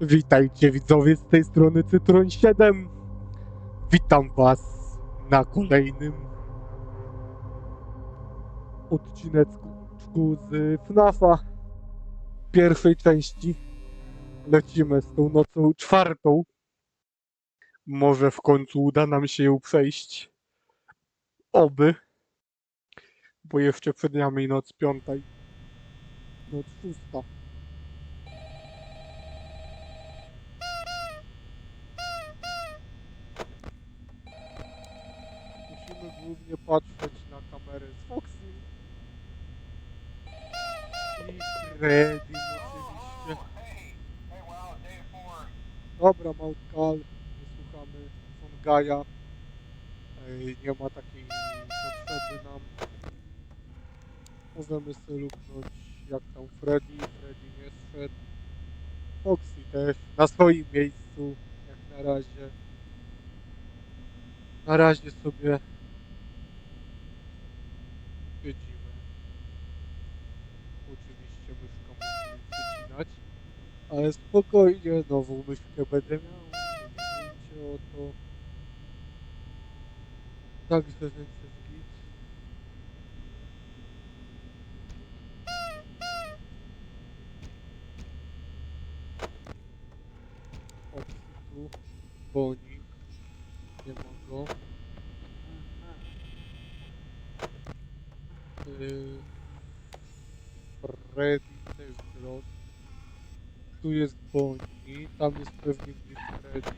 Witajcie widzowie z tej strony Cytron 7. Witam was na kolejnym odcineczku z FNAFa. Pierwszej części. Lecimy z tą nocą czwartą. Może w końcu uda nam się ją przejść. Oby. Bo jeszcze przed nami noc piąta noc szósta. Musimy głównie patrzeć na kamerę z Foxy. I Freddy oczywiście. Dobra, Mautkal, wysłuchamy von Gaja. Ej, nie ma takiej potrzeby nam. Możemy sobie luknąć jak tam Freddy, Freddy nie zszedł. Foxy też na swoim miejscu, jak na razie. Na razie sobie siedzimy. Oczywiście myszkę musimy przecinać. Ale spokojnie, nową myszkę będę miał. Martwcie o to. Także więc jest git. Opcji tu. Boni. Nie ma. Yy, Freddy też lot. Tu jest Bonnie, tam jest pewnie gdzieś Freddy.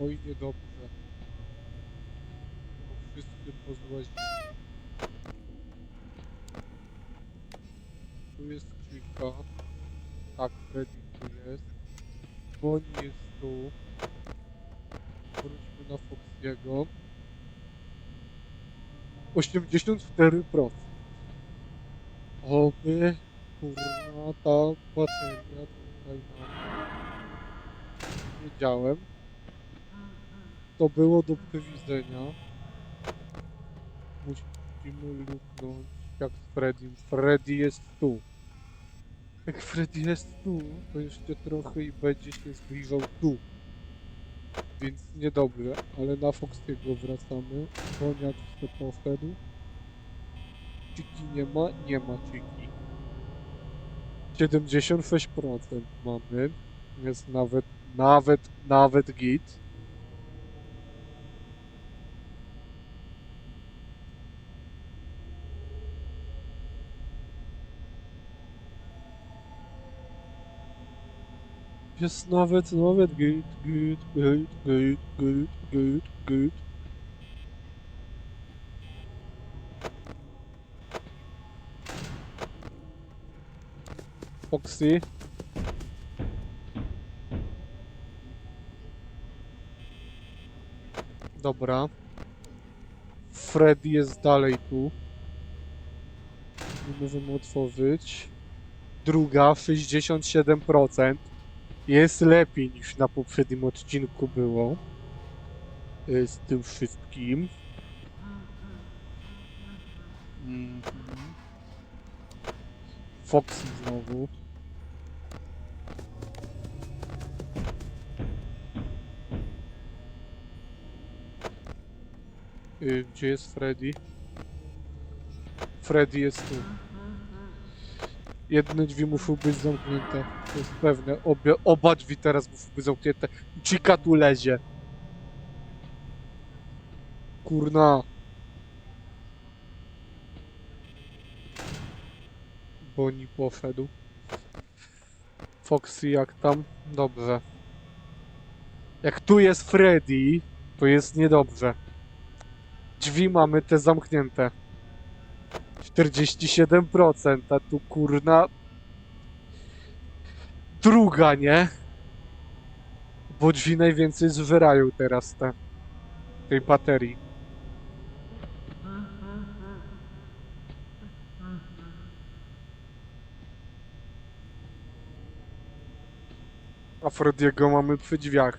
Oj, niedobrze. Bo wszyscy pozłazili. Tu jest Chica. Tak, Freddy tu jest. Bonnie jest tu. Wróćmy na Foxiego. 84%. Oby, kurwa, ta bateria tutaj nam... Wiedziałem. To było do przewidzenia. Musimy luknąć jak z Freddym. Freddy jest tu. Jak Freddy jest tu, to jeszcze trochę i będzie się zbliżał tu. Więc niedobrze, ale na Foxiego wracamy. Koniak się poszedł. Ciki nie ma? Nie ma Ciki. 76% mamy. Jest nawet, nawet, nawet git. Jest nawet, nawet git, git, git, git, git, git, git. Foxy. Dobra. Freddy jest dalej tu. Nie możemy otworzyć. Druga, 67%. Jest lepiej niż na poprzednim odcinku było. y, Z tym wszystkim. Mhm. Foxy znowu. Y, Gdzie jest Freddy? Freddy jest tu. Jedne drzwi muszą być zamknięte. To jest pewne. Obie, oba drzwi teraz muszą być zamknięte. Chica tu lezie. Kurna. Boni poszedł. Foxy jak tam? Dobrze. Jak tu jest Freddy, to jest niedobrze. Drzwi mamy te zamknięte. 47%, a tu kurna... Druga, nie? Bo drzwi najwięcej zżerają teraz te... tej baterii. A Frediego mamy przy drzwiach.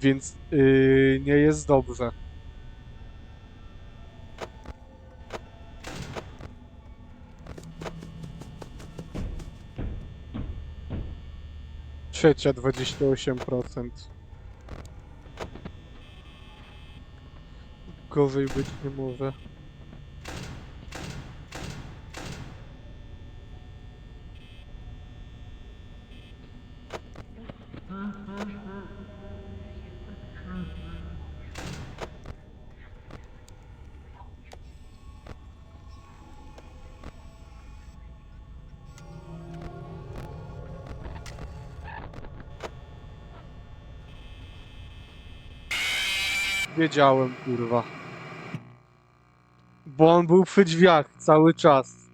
Więc yy, nie jest dobrze. Trzecia 28%. Gorzej być nie może. Wiedziałem, kurwa. Bo on był przy drzwiach cały czas.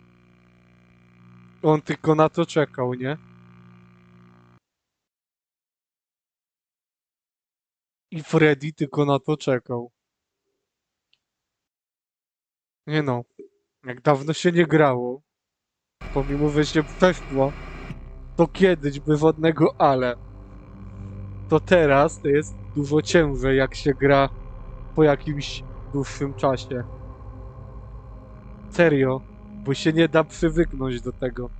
On tylko na to czekał, nie? I Freddy tylko na to czekał. Nie no. Jak dawno się nie grało, pomimo, że przeszło, to kiedyś by wodnego ale. To teraz to jest dużo ciężej, jak się gra po jakimś dłuższym czasie. Serio, bo się nie da przywyknąć do tego.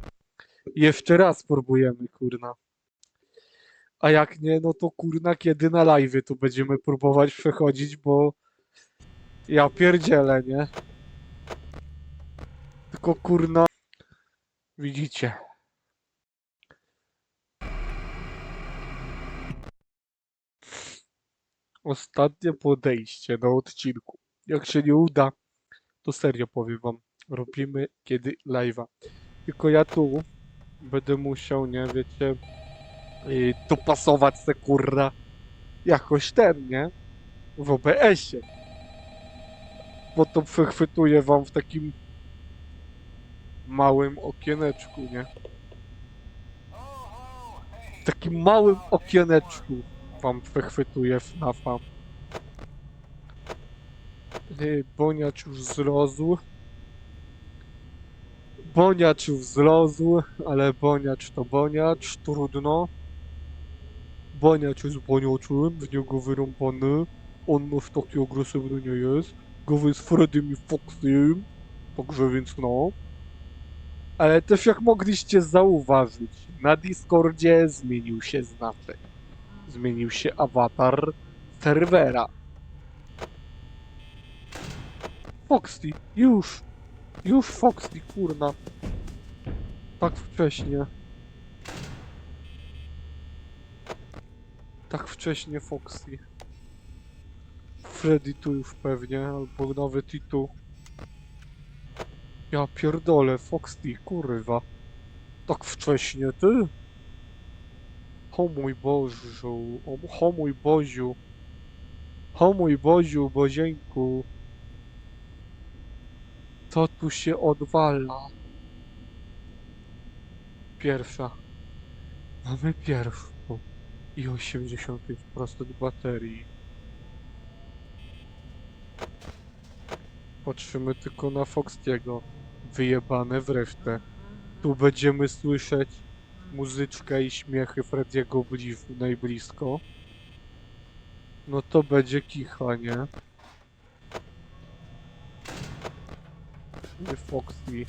Jeszcze raz spróbujemy, kurna. A jak nie, no to kurna, kiedy na live tu będziemy próbować przechodzić, bo ja pierdzielę, nie? Tylko kurna, widzicie. Ostatnie podejście do odcinku. Jak się nie uda, to serio powiem wam, robimy kiedy live'a. Tylko ja tu będę musiał, nie wiecie, yy, dopasować se kurra jakoś ten, nie? W OBS-ie. Bo to przechwytuję wam w takim małym okieneczku, nie? W takim małym okieneczku wam przechwytuję FNAFa. Yy, Boniacz już zlozł. Boniacz już zlozł, ale Boniacz to Boniacz, trudno. Boniacz jest Boniaczem, w niego wyrąbany. On już taki agresywny nie jest. Gowy z Freddym i Foxym, także więc no. Ale też jak mogliście zauważyć, na Discordzie zmienił się znaczek. Zmienił się awatar serwera. Foxy, już! Już Foxy, kurna. Tak wcześnie. Tak wcześnie Foxy. Freddy tu już pewnie, albo nawet i tu. Ja pierdolę, Foxy, kurwa. Tak wcześnie, ty? O mój Bożu, o, mój Boziu. O mój Boziu, Bozieńku. Co tu się odwala? Pierwsza. Mamy pierwszą. I 85% baterii. Patrzymy tylko na Foxtiego. Wyjebane w resztę. Tu będziemy słyszeć muzyczkę i śmiechy Frediego bli- najblisko. No to będzie kicha, nie? Nie Foxy.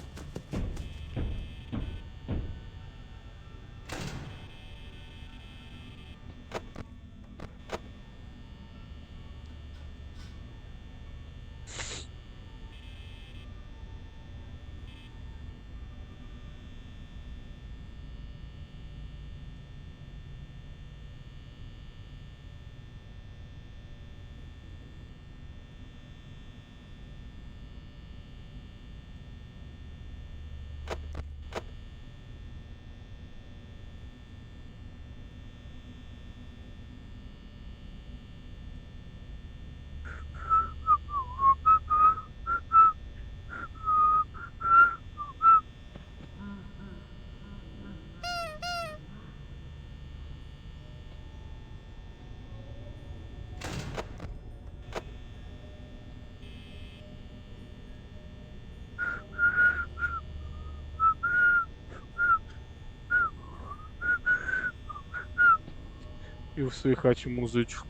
Już słychać muzyczkę.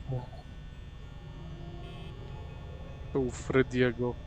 To u Frediego.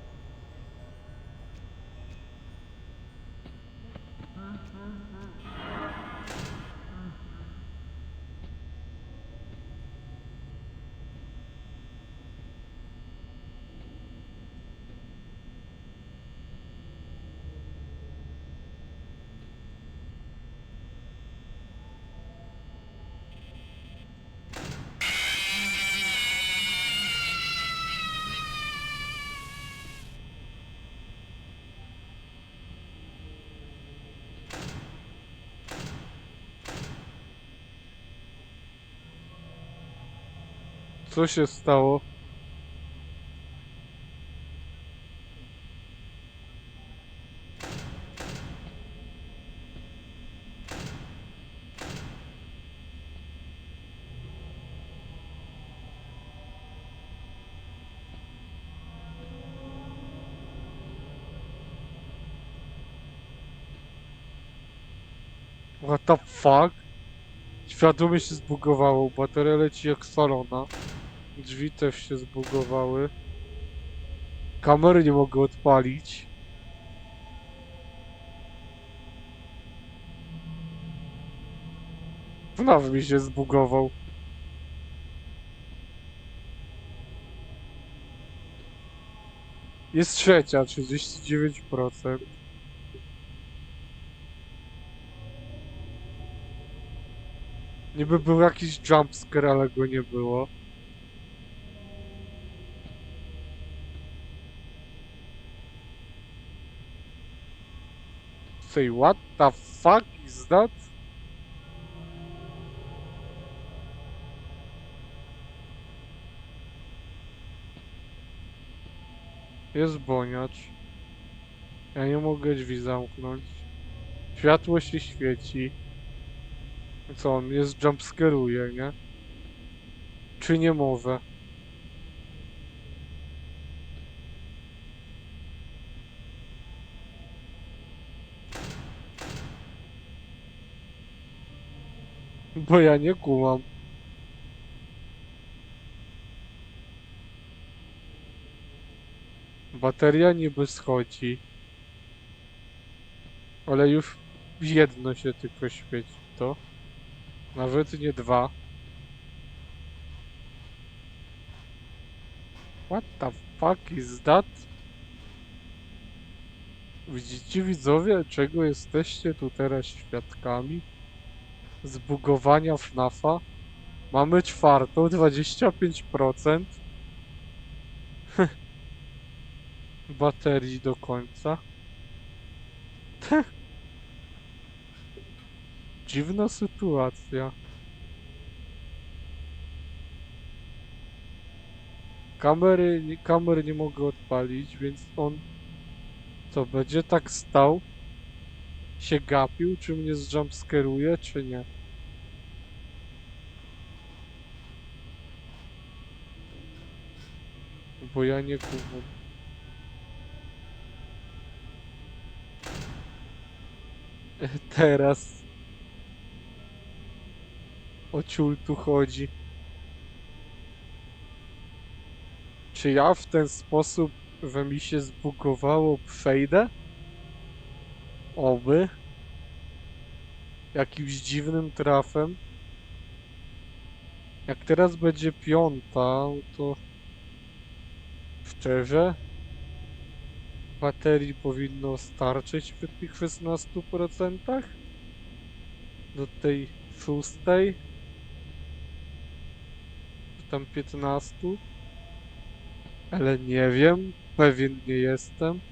Co się stało? What the fuck? Światło mi się zbugowało, bateria leci jak salona. Drzwi też się zbugowały. Kamery nie mogę odpalić. FNAF mi się zbugował. Jest trzecia, 39%. Niby był jakiś jumpscare, ale go nie było. Say, what the fuck is that? Jest boniacz. Ja nie mogę drzwi zamknąć. Światło się świeci. Co, on mnie jumpscaruje, nie? Czy nie może? Bo ja nie kumam. Bateria niby schodzi. Ale już jedno się tylko świeci, to. Nawet nie dwa. What the fuck is that? Widzicie widzowie, czego jesteście tu teraz świadkami? Zbugowania FNAFa. Mamy czwartą, 25%. Baterii do końca. Dziwna sytuacja. Kamery, nie- kamer nie mogę odpalić, więc on co, będzie tak stał? Się gapił, czy mnie zjumpskeruje, czy nie? Bo ja nie kumam. Teraz o ciul tu chodzi. Czy ja w ten sposób, że mi się zbugowało, przejdę? Oby. Jakimś dziwnym trafem. Jak teraz będzie piąta, to szczerze baterii powinno starczyć w tych 16% do tej szóstej czy tam 15 ale nie wiem, pewien nie jestem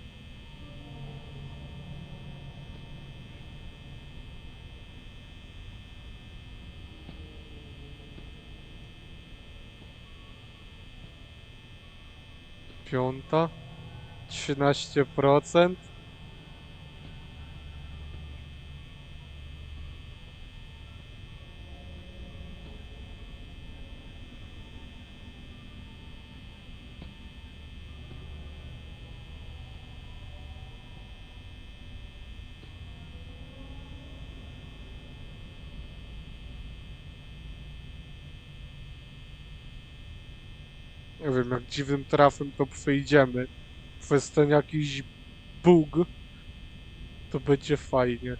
piąta 13% Nie wiem, jak dziwnym trafem to przejdziemy. Przez ten jakiś bug, to będzie fajnie.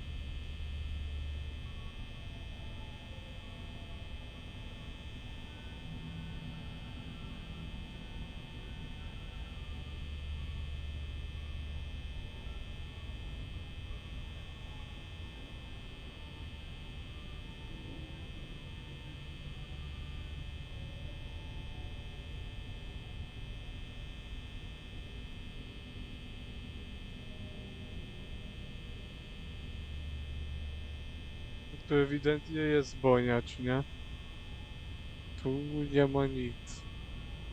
To ewidentnie jest boniacz, nie? Tu nie ma nic.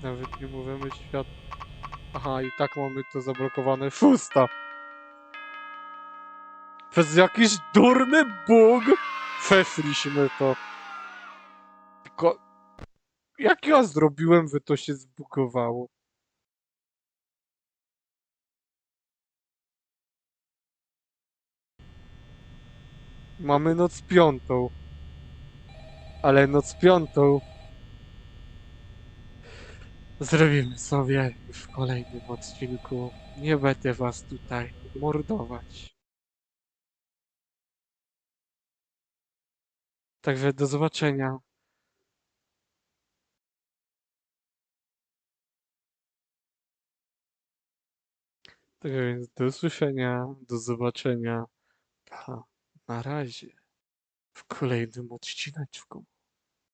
Nawet nie możemy świat... Aha, i tak mamy to zablokowane. Fusta! Przez jakiś durny bóg przeszliśmy to. Tylko... Jak ja zrobiłem, że to się zbugowało? Mamy noc piątą. Ale noc piątą zrobimy sobie w kolejnym odcinku. Nie będę was tutaj mordować. Także do zobaczenia. Tak więc do usłyszenia, do zobaczenia. Pa, na razie w kolejnym odcineczku.